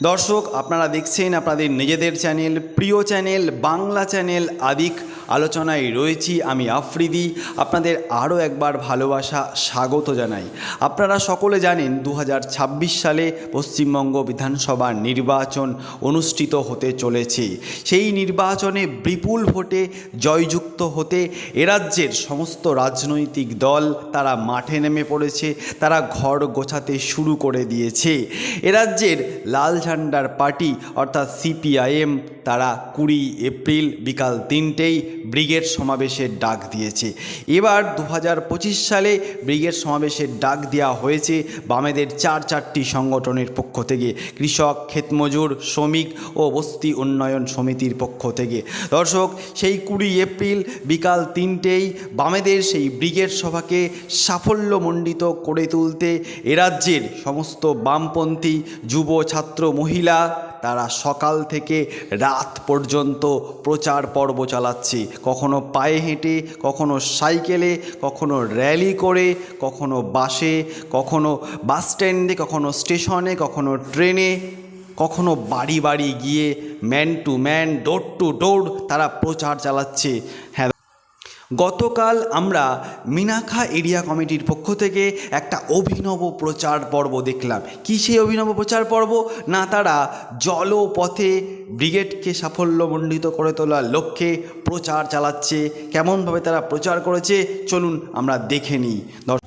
দর্শক আপনারা দেখছেন আপনাদের নিজেদের চ্যানেল প্রিয় চ্যানেল বাংলা চ্যানেল আদিক আলোচনায় রয়েছি আমি আফ্রিদি। আপনাদের আরও একবার ভালোবাসা, স্বাগত জানাই। আপনারা সকলে জানেন দু হাজার ছাব্বিশ সালে পশ্চিমবঙ্গ বিধানসভা নির্বাচন অনুষ্ঠিত হতে চলেছে। সেই নির্বাচনে বিপুল ভোটে জয়যুক্ত হতে এরাজ্যের সমস্ত রাজনৈতিক দল তারা মাঠে নেমে পড়েছে, তারা ঘর গোছাতে শুরু করে দিয়েছে। এরাজ্যের লাল ঝান্ডার পার্টি অর্থাৎ সিপিআইএম তারা কুড়ি এপ্রিল বিকাল তিনটেই ব্রিগেড সমাবেশের ডাক দিয়েছে। এবার দু হাজার পঁচিশ সালে ব্রিগেড সমাবেশের ডাক দেওয়া হয়েছে বামেদের চার চারটি সংগঠনের পক্ষ থেকে, কৃষক, ক্ষেতমজুর, শ্রমিক ও বস্তি উন্নয়ন সমিতির পক্ষ থেকে। দর্শক, সেই কুড়ি এপ্রিল বিকাল তিনটেই বামেদের সেই ব্রিগেড সভাকে সাফল্যমণ্ডিত করে তুলতে এরাজ্যের সমস্ত বামপন্থী, যুব, ছাত্র, মহিলা, তারা সকাল থেকে রাত পর্যন্ত প্রচার পর্ব চালাচ্ছি। কখনো পায়ে হেঁটে, কখনো সাইকেলে, কখনো র্যালি করে, কখনো বাসে, কখনো বাস স্ট্যান্ডে, কখনো স্টেশনে, কখনো ট্রেনে, কখনো বাড়ি বাড়ি গিয়ে man to man door to door তারা প্রচার চালাচ্ছে। হ্যাঁ গতকাল আমরা মিনাখা এরিয়া কমিটির পক্ষ থেকে একটা অভিনব প্রচার পর্ব দেখলাম। কী সেই অভিনব প্রচার পর্ব? না তারা জলপথে ব্রিগেডকে সাফল্যমণ্ডিত করে তোলার লক্ষ্যে প্রচার চালাচ্ছে। কেমনভাবে তারা প্রচার করেছে? চলুন আমরা দেখে নিই। দর্শক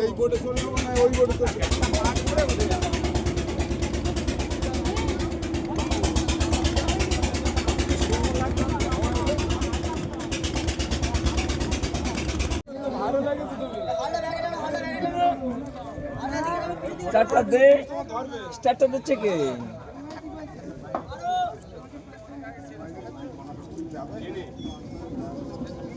এই বোর্ডে চলবো ওই বোর্ডে চলবো স্টার্টটা দিচ্ছে কে いいね。